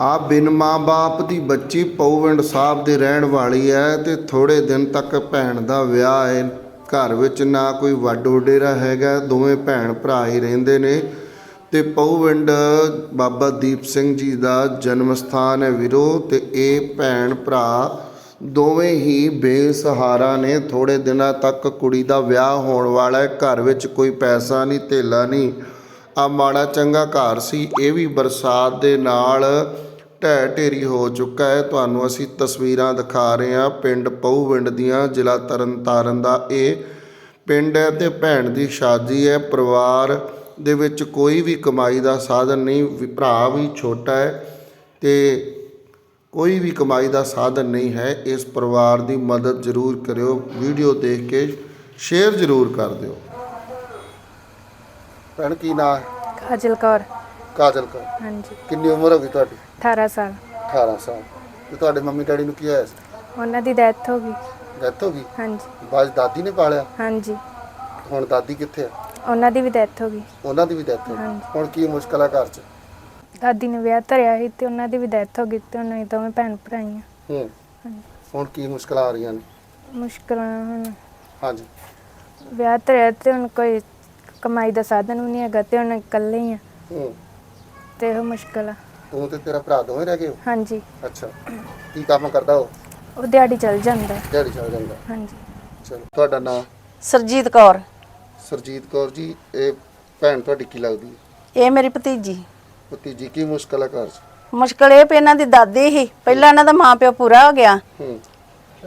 ਆ ਬਿਨ ਮਾਂ-ਬਾਪ ਦੀ ਬੱਚੀ ਪਉਵਿੰਡ ਸਾਹਿਬ ਦੇ ਰਹਿਣ ਵਾਲੀ ਹੈ ਤੇ ਥੋੜੇ ਦਿਨ ਤੱਕ ਭੈਣ ਦਾ ਵਿਆਹ ਹੈ ਘਰ ਵਿੱਚ ਨਾ ਕੋਈ ਵੱਡ ਵਡੇਰਾ ਹੈਗਾ, ਦੋਵੇਂ ਭੈਣ ਭਰਾ ਹੀ ਰਹਿੰਦੇ ਨੇ। ਤੇ ਪਉਵਿੰਡ ਬਾਬਾ ਦੀਪ ਸਿੰਘ ਜੀ ਦਾ ਜਨਮ ਸਥਾਨ ਹੈ ਵੀਰੋ, ਤੇ ਇਹ ਭੈਣ ਭਰਾ ਦੋਵੇਂ ਹੀ ਬੇਸਹਾਰਾ ਨੇ। ਥੋੜੇ ਦਿਨਾਂ ਤੱਕ ਕੁੜੀ ਦਾ ਵਿਆਹ ਹੋਣ ਵਾਲਾ ਹੈ ਘਰ ਵਿੱਚ ਕੋਈ ਪੈਸਾ ਨਹੀਂ ਧੇਲਾ ਨਹੀਂ ਆ ਮਾੜਾ ਚੰਗਾ ਘਰ ਸੀ, ਇਹ ਵੀ ਬਰਸਾਤ ਦੇ ਨਾਲ ਢਹਿ ਢੇਰੀ ਹੋ ਚੁੱਕਾ ਹੈ। ਤੁਹਾਨੂੰ ਅਸੀਂ ਤਸਵੀਰਾਂ ਦਿਖਾ ਰਹੇ ਹਾਂ। ਪਿੰਡ ਪਹੂਵਿੰਡ ਦੀਆਂ, ਜ਼ਿਲ੍ਹਾ ਤਰਨਤਾਰਨ ਦਾ ਇਹ ਪਿੰਡ ਹੈ ਤੇ ਭੈਣ ਦੀ ਸ਼ਾਦੀ ਹੈ। ਪਰਿਵਾਰ ਦੇ ਵਿੱਚ ਕੋਈ ਵੀ ਕਮਾਈ ਦਾ ਸਾਧਨ ਨਹੀਂ ਭਰਾ ਵੀ ਛੋਟਾ ਹੈ ਤੇ ਕੋਈ ਵੀ ਕਮਾਈ ਦਾ ਸਾਧਨ ਨਹੀਂ ਹੈ। ਇਸ ਪਰਿਵਾਰ ਦੀ ਮਦਦ ਜ਼ਰੂਰ ਕਰਿਓ। ਵੀਡੀਓ ਦੇਖ ਕੇ ਸ਼ੇਅਰ ਜ਼ਰੂਰ ਕਰ ਦਿਓ। ਭੈਣ ਕੀ ਨਾਂ ਹੈ? ਕਾਜਲ ਕੌਰ। ਕਾਜਲ ਕੌਰ। ਹਾਂਜੀ। ਕਿੰਨੀ ਉਮਰ ਹੋ ਗਈ ਤੁਹਾਡੀ? 18 ਸਾਲ। 18 ਸਾਲ। ਤੇ ਤੁਹਾਡੇ ਮੰਮੀ ਡੈਡੀ ਨੂੰ ਕੀ ਹੋਇਆ ਸੀ? ਉਹਨਾਂ ਦੀ ਡੈਥ ਹੋ ਗਈ। ਡੈਥ ਹੋ ਗਈ? ਹਾਂਜੀ। ਬਾਅਦ 'ਚ ਦਾਦੀ ਨੇ ਪਾਲਿਆ? ਹਾਂਜੀ। ਹੁਣ ਦਾਦੀ ਕਿੱਥੇ ਆ? ਉਹਨਾਂ ਦੀ ਵੀ ਡੈਥ ਹੋ ਗਈ। ਉਹਨਾਂ ਦੀ ਵੀ ਡੈਥ ਹੋ ਗਈ। ਹਾਂਜੀ। ਹੁਣ ਕੀ ਮੁਸ਼ਕਲ ਆ ਘਰ 'ਚ? ਦਾਦੀ ਨੇ ਵਿਆਹ ਧਰਿਆ ਸੀ ਤੇ ਉਹਨਾਂ ਦੀ ਵੀ ਡੈਥ ਹੋ ਗਈ ਤੇ ਉਹਨਾਂ ਦੀ ਦੋਵੇਂ ਭੈਣ ਭਰਾਈਆਂ। ਹੂੰ। ਹਾਂਜੀ। ਹੁਣ ਕੀ ਮੁਸ਼ਕਲਾਂ ਆ ਰਹੀਆਂ ਨੇ? ਮੁਸ਼ਕਲਾਂ ਹੁਣ ਹਾਂਜੀ। ਵਿਆਹ ਧਰਿਆ ਤੇ ਹੁਣ ਕੋਈ ਕਮਾਈ ਦਾ ਸਾਧਨ ਵੀ ਨਹੀਂ ਹੈਗਾ ਤੇ ਹੁਣ ਇਕੱਲੇ ਹੀ ਆ। ਹੂੰ। ਤੇ ਉਹ ਮੁਸ਼ਕਲ ਆ। ਤੂੰ ਤੇ ਤੇਰਾ ਭਰਾ ਦੋਵੇਂ ਰਹਿ ਗਏ ਹੋ? ਹਾਂਜੀ। ਅੱਛਾ। ਕੀ ਕੰਮ ਕਰਦਾ ਉਹ? ਉਹ ਦਿਹਾੜੀ ਚੱਲ ਜਾਂਦਾ। ਦਿਹਾੜੀ ਚੱਲ ਜਾਂਦਾ। ਹਾਂਜੀ। ਚਲੋ ਤੁਹਾਡਾ ਨਾਮ ਸਰਜੀਤ ਕੌਰ। ਸਰਜੀਤ ਕੌਰ ਜੀ ਇਹ ਭੈਣ ਤੁਹਾਡੀ ਕੀ ਲੱਗਦੀ? ਹੈ ਇਹ ਮੇਰੀ ਭਤੀਜੀ। ਭਤੀਜੀ ਕੀ ਮੁਸ਼ਕਲ ਆ ਘਰ 'ਚ? ਮੁਸ਼ਕਲ ਇਹ ਵੀ ਇਹਨਾਂ ਦੀ ਦਾਦੀ ਸੀ। ਪਹਿਲਾਂ ਇਹਨਾਂ ਦਾ ਮਾਂ ਪਿਓ ਪੂਰਾ ਹੋ ਗਿਆ। ਹੂੰ।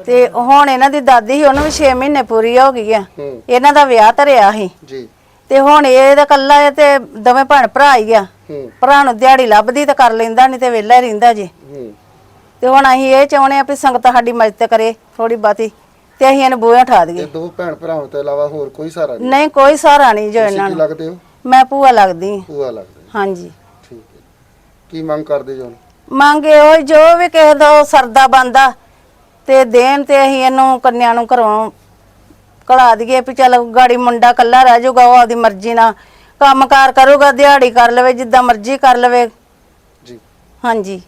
ਤੇ ਹੁਣ ਇਹਨਾਂ ਦੀ ਦਾਦੀ ਸੀ ਉਹਨੂੰ ਵੀ 6 ਮਹੀਨੇ ਪੂਰੀ ਹੋ ਗਈ ਆ। ਹੂੰ। ਇਹਨਾਂ ਦਾ ਵਿਆਹ ਧਰਿਆ ਸੀ। ਜੀ। ਤੇ ਹੁਣ ਇਹ ਦਾ ਕੱਲਾ ਇਹ ਤੇ ਦੋਵੇਂ ਭੈਣ ਭਰਾ ਹੀ ਆ। ਹੂੰ। ਭਰਾ ਨੂੰ ਦਿਹਾੜੀ ਲੱਭਦੀ ਤਾਂ ਕਰ ਲੈਂਦਾ ਨਹੀਂ ਤੇ ਵਿਹਲਾ ਹੀ ਰਹਿੰਦਾ ਜੀ। ਹੂੰ। ਤੇ ਹੁਣ ਅਸੀਂ ਇਹ ਚਾਹੁੰਦੇ ਆ ਵੀ ਸੰਗਤ ਸਾਡੀ ਮਦਦ ਕਰੇ ਥੋੜੀ ਬਾਤੀ ਤੇ ਅਸੀਂ ਇਹਨੂੰ ਬੂਹੇ ਉਠਾ ਇਹ ਦਈਏ ਦੋ ਭੈਣ ਭਰਾਵਾਂ ਤੋਂ ਇਲਾਵਾ ਹੋਰ ਕੋਈ ਸਹਾਰਾ ਨਹੀਂ? ਨਹੀਂ ਕੋਈ ਸਹਾਰਾ ਨਹੀਂ ਜੋ ਤੁਸੀਂ ਇਹਨਾਂ ਕੀ ਨੂੰ। ਲੱਗਦੇ ਹੋ? ਮੈਂ ਭੂਆ ਲੱਗਦੀ ਹਾਂ। ਭੂਆ ਲੱਗਦੇ ਹਾਂਜੀ। ਠੀਕ ਹੈ। ਕੀ ਮੰਗ ਕਰਦੇ ਜੋ? ਮੰਗੇ ਉਹ ਜੋ ਵੀ ਕਿਸੇ ਦਾ ਸਰਦਾ ਬੰਦਾ ਤੇ ਦੇਣ ਤੇ ਅਸੀਂ ਇਹਨੂੰ ਕੰਨਿਆਂ ਨੂੰ ਘਰੋਂ ਕਲਾ ਦਈਏ ਵੀ ਚੱਲ ਗਾੜੀ ਮੁੰਡਾ ਕੱਲਾ ਰਹਿ ਜਾਊਗਾ ਉਹ ਆਪਦੀ ਮਰਜ਼ੀ ਨਾਲ ਕੰਮਕਾਰ ਕਰੂਗਾ ਦਿਹਾੜੀ ਕਰ ਲਵੇ ਜਿੱਦਾਂ ਮਰਜ਼ੀ ਕਰ ਲਵੇ। ਜੀ। ਹਾਂਜੀ।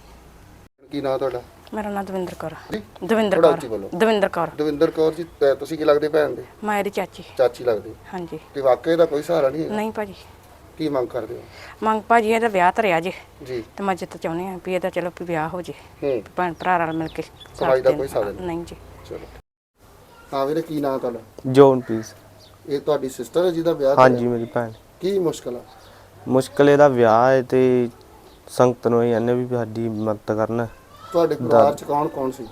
ਕੀ ਨਾਂ ਤੁਹਾਡਾ? ਮੇਰਾ ਨਾਮ ਦਵਿੰਦਰ ਕੌਰ ਜੀ। ਦਵਿੰਦਰ ਕੌਰ। ਉੱਚੀ ਬੋਲੋ। ਦਵਿੰਦਰ ਕੌਰ। ਦਵਿੰਦਰ ਕੌਰ ਜੀ ਤੇ ਤੁਸੀਂ ਕੀ ਲੱਗਦੇ ਭੈਣ ਦੇ? ਮੈਂ ਇਹਦੀ ਚਾਚੀ। ਚਾਚੀ ਲੱਗਦੇ। ਹਾਂਜੀ। ਤੇ ਵਾਕਈ ਦਾ ਕੋਈ ਸਹਾਰਾ ਨਹੀਂ ਹੈ ਨਹੀਂ ਭਾਜੀ। ਕੀ ਮੰਗ ਕਰਦੇ ਹੋ? ਮੰਗ ਭਾਜੀ ਇਹਦਾ ਵਿਆਹ ਧਰਿਆ ਜੇ। ਜੀ। ਤੇ ਮੈਂ ਜਿੱਤ ਚਾਹੁੰਦੀ ਹਾਂ ਵੀ ਇਹਦਾ ਚਲੋ ਵੀ ਵਿਆਹ ਹੋ ਜੇ। ਹੂੰ। ਭੈਣ ਭਰਾ ਨਾਲ ਮਿਲ ਕੇ ਦਾ ਸਾਥ ਕੋਈ ਦੇਣ। ਸਾਧਨ ਨਹੀਂ। ਨਹੀਂ ਜੀ। ਚਲੋ। ਹਾਂ ਵੀਰੇ ਕੀ ਨਾਂ ਤੁਹਾਡਾ? ਜੋਨ ਪੀਸ। ਇਹ ਤੁਹਾਡੀ ਸਿਸਟਰ ਹੈ ਜਿਹਦਾ ਵਿਆਹ ਹਾਂਜੀ? ਮੇਰੀ ਭੈਣ। ਕੀ ਮੁਸ਼ਕਲ ਆ? ਮੁਸ਼ਕਲ ਇਹਦਾ ਵਿਆਹ ਹੈ ਤੇ ਸੰਗਤ ਨੂੰ ਇਹਨੇ ਵੀ ਸਾਡੀ ਮਦਦ ਕਰਨ। ਤੁਹਾਡੇ ਪਰਿਵਾਰ ਚ ਕੌਣ ਕੌਣ ਸੀ?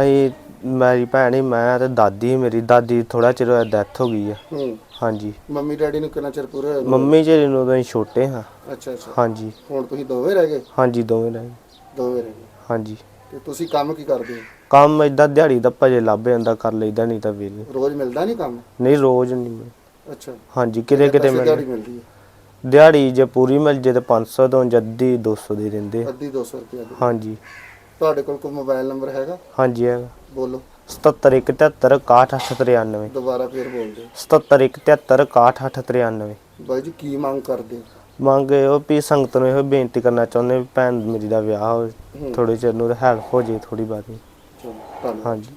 ਅਸੀਂ ਮੇਰੀ ਭੈਣ ਹੀ ਮੈਂ ਤੇ ਦਾਦੀ ਮੇਰੀ ਦਾਦੀ ਥੋੜਾ ਚਿਰ ਹੋਇਆ ਡੈਥ ਹੋ ਗਈ ਹੂੰ। ਹਾਂਜੀ। ਮੰਮੀ ਡੈਡੀ ਨੂੰ ਕਿੰਨਾ ਚਿਰ ਪੂਰਾ ਹੋਇਆ ਮੰਮੀ ਜੀ ਨੂੰ ਤਾਂ ਅਸੀਂ ਛੋਟੇ ਹਾਂ। ਅੱਛਾ ਅੱਛਾ। ਹਾਂਜੀ। ਹੁਣ ਤੁਸੀਂ ਦੋਵੇਂ ਰਹਿ ਗਏ? ਹਾਂਜੀ ਦੋਵੇਂ ਰਹੇ ਦੋਵੇਂ ਰਹਿ ਗਏ। ਹਾਂਜੀ। ਤੇ ਤੁਸੀਂ ਕੰਮ ਕੀ ਕਰਦੇ ਹੋ? ਕੰਮ ਇਦਾਂ ਦਿਹਾੜੀ ਦਾ ਭਜੇ ਲੱਭ ਜਾਂਦਾ ਕਰ ਲਈਦਾ ਨਹੀਂ ਤਾਂ ਵੇਲੇ ਰੋਜ਼ ਮਿਲਦਾ ਨਹੀਂ ਕੰਮ? ਨਹੀਂ ਰੋਜ਼ ਨਹੀਂ ਮਿਲ- ਅੱਛਾ। ਹਾਂਜੀ ਕਿਤੇ ਕਿਤੇ ਪੈਸੇ ਦਿਹਾੜੀ ਮਿਲ ਮਿਲਦੀ ਹੈ? ਦਿਹਾੜੀ ਜੇ ਪੂਰੀ ਮਿਲ ਜੇ ਤਾਂ 500 ਤੋਂ ਜੱਦੀ 200 ਦੇ ਦਿੰਦੇ। ਆ। ਅੱਧੀ 200 ਰੁਪਏ ਦੀ ਹਾਂਜੀ। ਤੁਹਾਡੇ ਕੋਲ ਕੋਈ ਮੋਬਾਈਲ ਨੰਬਰ ਹੈਗਾ? ਹਾਂਜੀ ਹੈਗਾ। ਬੋਲੋ। 7717619893 ਦੁਬਾਰਾ ਫੇਰ ਬੋਲ ਦਿਓ 7717619893 ਬਾਈ ਜੀ ਕੀ ਮੰਗ ਕਰਦੇ ਹੋ? ਮੰਗ ਇਹੋ ਵੀ ਸੰਗਤ ਨੂੰ ਇਹੋ ਬੇਨਤੀ ਕਰਨਾ ਚਾਹੁੰਦੇ ਵੀ ਭੈਣ ਮੇਰੀ ਦਾ ਵਿਆਹ ਹੋਵੇ ਥੋੜੇ ਚਿਰ ਨੂੰ ਹੈਲਪ ਹੋ ਜੇ ਥੋੜੀ ਬਾਤੀ ਚਲੋ ਧੰਨਵਾਦ। ਹਾਂਜੀ।